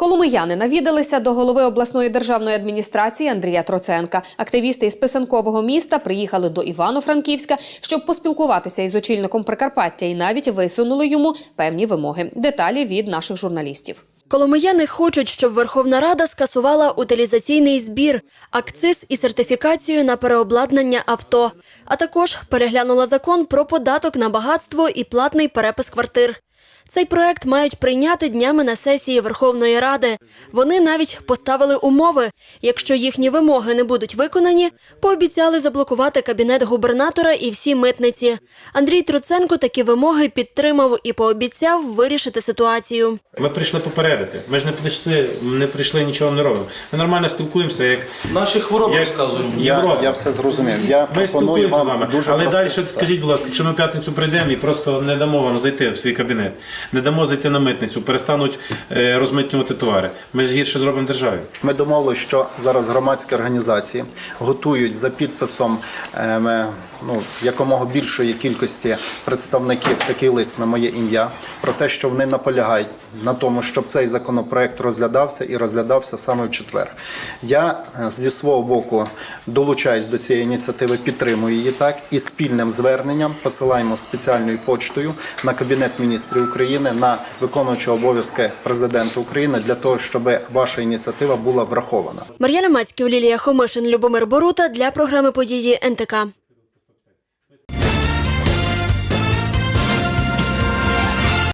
Коломияни навідалися до голови обласної державної адміністрації Андрія Троценка. Активісти із писанкового міста приїхали до Івано-Франківська, щоб поспілкуватися із очільником Прикарпаття і навіть висунули йому певні вимоги. Деталі від наших журналістів. Коломияни хочуть, щоб Верховна Рада скасувала утилізаційний збір, акциз і сертифікацію на переобладнання авто, а також переглянула закон про податок на багатство і платний перепис квартир. Цей проект мають прийняти днями на сесії Верховної Ради. Вони навіть поставили умови. Якщо їхні вимоги не будуть виконані, пообіцяли заблокувати кабінет губернатора і всі митниці. Андрій Труценко такі вимоги підтримав і пообіцяв вирішити ситуацію. Ми прийшли попередити. Ми ж не прийшли, не прийшли нічого не робимо. Ми нормально спілкуємося, як Наші хвороби Як- розказуємо. Я- Я, все зрозумів. Я ми пропоную вам дуже Але простий- далі скажіть, будь ласка, якщо ми в п'ятницю прийдемо і просто не дамо вам зайти в свій кабінет, не дамо зайти на митницю, перестануть е, розмитнювати товари. Ми ж гірше зробимо державі. Ми домовилися, що зараз громадські організації готують за підписом ем, е, ну, якомога більшої кількості представників такий лист на моє ім'я про те, що вони наполягають на тому, щоб цей законопроект розглядався і розглядався саме в четвер. Я е, зі свого боку долучаюсь до цієї ініціативи, підтримую її так і спільним зверненням посилаємо спеціальною почтою на кабінет міністрів України на виконуючого обов'язки президента України для того, щоб ваша ініціатива була врахована. Мар'яна Мацьків, Лілія Хомишин, Любомир Борута для програми події НТК.